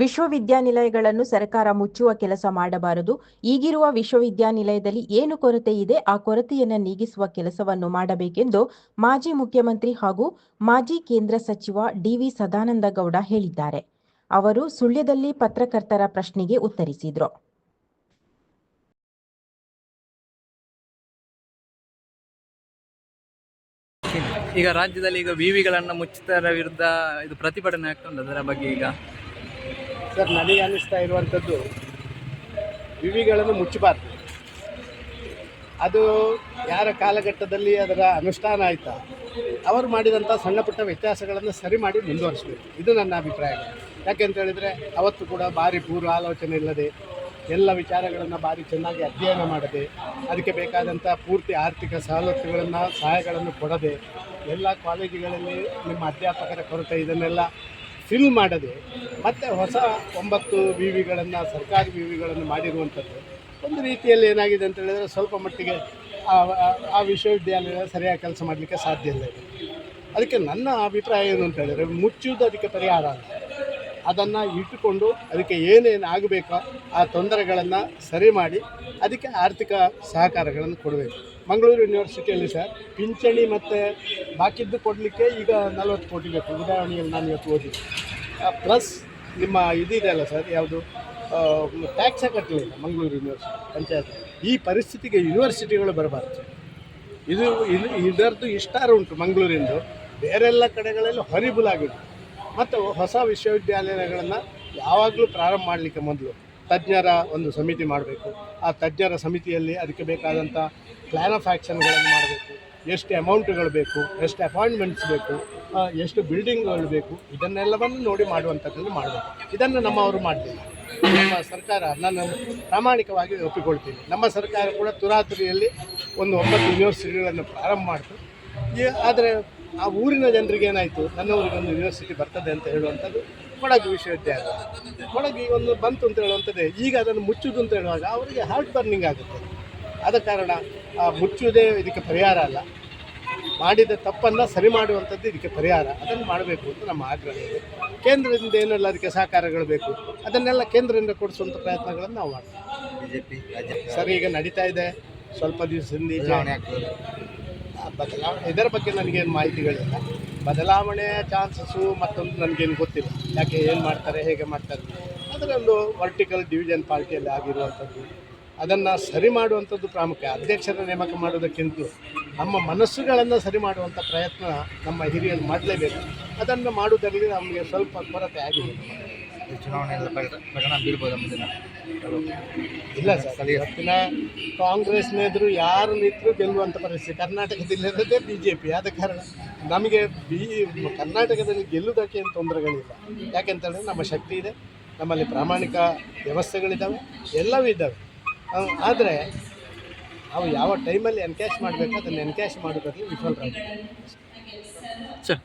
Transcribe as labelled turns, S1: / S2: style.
S1: ವಿಶ್ವವಿದ್ಯಾನಿಲಯಗಳನ್ನು ಸರ್ಕಾರ ಮುಚ್ಚುವ ಕೆಲಸ ಮಾಡಬಾರದು. ಈಗಿರುವ ವಿಶ್ವವಿದ್ಯಾನಿಲಯದಲ್ಲಿ ಏನು ಕೊರತೆ ಇದೆ? ಆ ಕೊರತೆಯನ್ನು ನೀಗಿಸುವ ಕೆಲಸವನ್ನು ಮಾಡಬೇಕೆಂದು ಮಾಜಿ ಮುಖ್ಯಮಂತ್ರಿ ಹಾಗೂ ಮಾಜಿ ಕೇಂದ್ರ ಸಚಿವ ಡಿವಿ ಸದಾನಂದ ಗೌಡ ಹೇಳಿದ್ದಾರೆ. ಅವರು ಸುಳ್ಯದಲ್ಲಿ ಪತ್ರಕರ್ತರ ಪ್ರಶ್ನೆಗೆ ಉತ್ತರಿಸಿದರು.
S2: ಈಗ ರಾಜ್ಯದಲ್ಲಿ ಈಗ ವಿವಿಗಳನ್ನು ಮುಚ್ಚುತ್ತರ ವಿರುದ್ಧ ಇದು ಪ್ರತಿಭಟನೆ ಆಗ್ತಾ ಅದರ ಬಗ್ಗೆ ಈಗ.
S3: ಸರ್, ನನಗೆ ಅನ್ನಿಸ್ತಾ ಇರುವಂಥದ್ದು, ವಿವಿಗಳನ್ನು ಮುಚ್ಚಬಾರ್ದು. ಅದು ಯಾರ ಕಾಲಘಟ್ಟದಲ್ಲಿ ಅದರ ಅನುಷ್ಠಾನ ಆಯಿತಾ, ಅವರು ಮಾಡಿದಂಥ ಸಣ್ಣ ಪುಟ್ಟ ವ್ಯತ್ಯಾಸಗಳನ್ನು ಸರಿ ಮಾಡಿ ಮುಂದುವರಿಸಬೇಕು. ಇದು ನನ್ನ ಅಭಿಪ್ರಾಯ. ಯಾಕೆಂತ ಹೇಳಿದರೆ, ಅವತ್ತು ಕೂಡ ಭಾರಿ ಪೂರ್ವ ಆಲೋಚನೆ ಇಲ್ಲದೆ, ಎಲ್ಲ ವಿಚಾರಗಳನ್ನು ಭಾರಿ ಚೆನ್ನಾಗಿ ಅಧ್ಯಯನ ಮಾಡದೆ, ಅದಕ್ಕೆ ಬೇಕಾದಂಥ ಪೂರ್ತಿ ಆರ್ಥಿಕ ಸವಲತ್ತುಗಳನ್ನು, ಸಹಾಯಗಳನ್ನು ಕೊಡದೆ, ಎಲ್ಲ ಕಾಲೇಜುಗಳಲ್ಲಿ ನಿಮ್ಮ ಅಧ್ಯಾಪಕರ ಕೊರತೆ ಇದನ್ನೆಲ್ಲ ಫಿಲ್ ಮಾಡದೆ ಮತ್ತೆ ಹೊಸ ಒಂಬತ್ತು ವಿ ವಿಗಳನ್ನು ಸರ್ಕಾರಿ ವಿ ವಿಗಳನ್ನು ಮಾಡಿರುವಂಥದ್ದು, ಒಂದು ರೀತಿಯಲ್ಲಿ ಏನಾಗಿದೆ ಅಂತ ಹೇಳಿದರೆ ಸ್ವಲ್ಪ ಮಟ್ಟಿಗೆ ಆ, ಆ- ವಿಶ್ವವಿದ್ಯಾಲಯ ಸರಿಯಾಗಿ ಕೆಲಸ ಮಾಡಲಿಕ್ಕೆ ಸಾಧ್ಯ ಇಲ್ಲ. ಅದಕ್ಕೆ ನನ್ನ ಅಭಿಪ್ರಾಯ ಏನು ಅಂತ ಹೇಳಿದರೆ, ಮುಚ್ಚುವುದು ಅದಕ್ಕೆ ಪರಿಹಾರ ಅಲ್ಲ. ಅದನ್ನು ಇಟ್ಟುಕೊಂಡು ಅದಕ್ಕೆ ಏನೇನು ಆಗಬೇಕೋ ಆ ತೊಂದರೆಗಳನ್ನು ಸರಿ ಮಾಡಿ ಅದಕ್ಕೆ ಆರ್ಥಿಕ ಸಹಕಾರಗಳನ್ನು ಕೊಡಬೇಕು. ಮಂಗಳೂರು ಯೂನಿವರ್ಸಿಟಿಯಲ್ಲಿ ಸರ್, ಪಿಂಚಣಿ ಮತ್ತು ಬಾಕಿದ್ದು ಕೊಡಲಿಕ್ಕೆ ಈಗ ನಲವತ್ತು ಕೋಟಿ ಬೇಕು. ಉದಾಹರಣೆಯಲ್ಲಿ ನಾನು ಇವತ್ತು ಓದಿದ್ದೆ. ಪ್ಲಸ್ ನಿಮ್ಮ ಇದಿದೆಯಲ್ಲ ಸರ್, ಯಾವುದು? ಟ್ಯಾಕ್ಸೇ ಕಟ್ಟಲಿಲ್ಲ ಮಂಗಳೂರು ಯೂನಿವರ್ಸಿಟಿ ಪಂಚಾಯತ್ ಈ ಪರಿಸ್ಥಿತಿಗೆ ಯೂನಿವರ್ಸಿಟಿಗಳು ಬರಬಾರ್ದು. ಇದು ಇದು ಇದರದ್ದು ಇಷ್ಟಾರ ಉಂಟು ಮಂಗಳೂರಿಂದು. ಬೇರೆಲ್ಲ ಕಡೆಗಳಲ್ಲಿ ಹೊರಿಬಲ್ ಆಗಿದೆ. ಮತ್ತು ಹೊಸ ವಿಶ್ವವಿದ್ಯಾಲಯಗಳನ್ನು ಯಾವಾಗಲೂ ಪ್ರಾರಂಭ ಮಾಡಲಿಕ್ಕೆ ಮೊದಲು ತಜ್ಞರ ಒಂದು ಸಮಿತಿ ಮಾಡಬೇಕು. ಆ ತಜ್ಞರ ಸಮಿತಿಯಲ್ಲಿ ಅದಕ್ಕೆ ಬೇಕಾದಂಥ ಪ್ಲ್ಯಾನ್ ಆಫ್ ಆ್ಯಕ್ಷನ್ಗಳನ್ನು ಮಾಡಬೇಕು. ಎಷ್ಟು ಅಮೌಂಟ್ಗಳು ಬೇಕು, ಎಷ್ಟು ಅಪಾಯಿಂಟ್ಮೆಂಟ್ಸ್ ಬೇಕು ಎಷ್ಟು ಬಿಲ್ಡಿಂಗ್ಗಳು ಬೇಕು ಇದನ್ನೆಲ್ಲವನ್ನು ನೋಡಿ ಮಾಡುವಂಥದ್ದನ್ನು ಮಾಡಬೇಕು. ಇದನ್ನು ನಮ್ಮವರು ಮಾಡಲಿಲ್ಲ. ನಮ್ಮ ಸರ್ಕಾರ ನಾನು ಪ್ರಾಮಾಣಿಕವಾಗಿ ಒಪ್ಪಿಕೊಳ್ತೀನಿ. ನಮ್ಮ ಸರ್ಕಾರ ಕೂಡ ತುರಾತುರಿಯಲ್ಲಿ ಒಂದು ಒಂಬತ್ತು ಯೂನಿವರ್ಸಿಟಿಗಳನ್ನು ಪ್ರಾರಂಭ ಮಾಡಿತು. ಆದರೆ ಆ ಊರಿನ ಜನರಿಗೆ ಏನಾಯಿತು? ನನ್ನ ಒಂದು ಯೂನಿವರ್ಸಿಟಿ ಬರ್ತದೆ ಅಂತ ಹೇಳುವಂಥದ್ದು ಕೊಡಗು ವಿಶ್ವವಿದ್ಯಾಲಯ. ಕೊಡಗಿ ಒಂದು ಬಂತು ಅಂತ ಹೇಳುವಂಥದ್ದೇ. ಈಗ ಅದನ್ನು ಮುಚ್ಚುದು ಅಂತ ಹೇಳುವಾಗ ಅವರಿಗೆ ಹಾರ್ಟ್ ಬರ್ನಿಂಗ್ ಆಗುತ್ತೆ. ಆದ ಕಾರಣ ಮುಚ್ಚುವುದೇ ಇದಕ್ಕೆ ಪರಿಹಾರ ಅಲ್ಲ. ಮಾಡಿದ ತಪ್ಪನ್ನು ಸರಿ ಮಾಡುವಂಥದ್ದು ಇದಕ್ಕೆ ಪರಿಹಾರ. ಅದನ್ನು ಮಾಡಬೇಕು ಅಂತ ನಮ್ಮ ಆಗ್ರಹ ಇದೆ. ಕೇಂದ್ರದಿಂದ ಏನೆಲ್ಲ ಅದಕ್ಕೆ ಸಹಕಾರಗಳು ಬೇಕು? ಅದನ್ನೆಲ್ಲ ಕೇಂದ್ರದಿಂದ ಕೊಡಿಸುವಂಥ ಪ್ರಯತ್ನಗಳನ್ನು ನಾವು ಮಾಡ್ತೀವಿ.
S4: ಬಿಜೆಪಿ
S3: ಸರ್ ಈಗ ನಡೀತಾ ಇದೆ. ಸ್ವಲ್ಪ ದಿವಸದಿಂದ ಬದಲಾವಣೆ ಇದರ ಬಗ್ಗೆ ನನಗೇನು ಮಾಹಿತಿಗಳಿಲ್ಲ. ಬದಲಾವಣೆಯ ಚಾನ್ಸಸ್ಸು ಮತ್ತೊಂದು ನನಗೇನು ಗೊತ್ತಿಲ್ಲ. ಯಾಕೆ ಏನು ಮಾಡ್ತಾರೆ ಹೇಗೆ ಮಾಡ್ತಾರೆ. ಅದರಲ್ಲೊಂದು ವರ್ಟಿಕಲ್ ಡಿವಿಷನ್ ಪಾರ್ಟಿಯಲ್ಲಿ ಆಗಿರುವಂಥದ್ದು. ಅದನ್ನು ಸರಿ ಮಾಡುವಂಥದ್ದು ಪ್ರಾಮುಖ್ಯ. ಅಧ್ಯಕ್ಷರ ನೇಮಕ ಮಾಡೋದಕ್ಕಿಂತ ನಮ್ಮ ಮನಸ್ಸುಗಳನ್ನು ಸರಿ ಮಾಡುವಂಥ ಪ್ರಯತ್ನ ನಮ್ಮ ಹಿರಿಯರು ಮಾಡಲೇಬೇಕು. ಅದನ್ನು ಮಾಡುವುದರಲ್ಲಿ ನಮಗೆ ಸ್ವಲ್ಪ ಕೊರತೆ ಆಗಿದೆ.
S4: ಪರಿಣಾಮ ಮುಂದಿನ
S3: ಇಲ್ಲ ಸರ್ ಇವತ್ತಿನ ಕಾಂಗ್ರೆಸ್ನ ಎದುರು ಯಾರು ನಿಂತರೂ ಗೆಲ್ಲುವಂಥ ಪರಿಸ್ಥಿತಿ. ಕರ್ನಾಟಕದಲ್ಲಿ ಇರೋದೇ ಬಿ ಜೆ ಪಿ ಆದ ಕಾರಣ ನಮಗೆ ಬಿ ಕರ್ನಾಟಕದಲ್ಲಿ ಗೆಲ್ಲುವುದಕ್ಕೆ ಏನು ತೊಂದರೆಗಳಿಲ್ಲ. ಯಾಕೆಂತಂದರೆ ನಮ್ಮ ಶಕ್ತಿ ಇದೆ. ನಮ್ಮಲ್ಲಿ ಪ್ರಾಮಾಣಿಕ ವ್ಯವಸ್ಥೆಗಳಿದ್ದಾವೆ ಎಲ್ಲವೂ ಇದ್ದಾವೆ ಆದರೆ ಅವು ಯಾವ ಟೈಮಲ್ಲಿ ಎನ್ಕ್ಯಾಶ್ ಮಾಡಬೇಕು ಅದನ್ನು ಎನ್ಕ್ಯಾಶ್ ಮಾಡೋದಕ್ಕೆ ವಿಫಲ್
S2: ಸರ್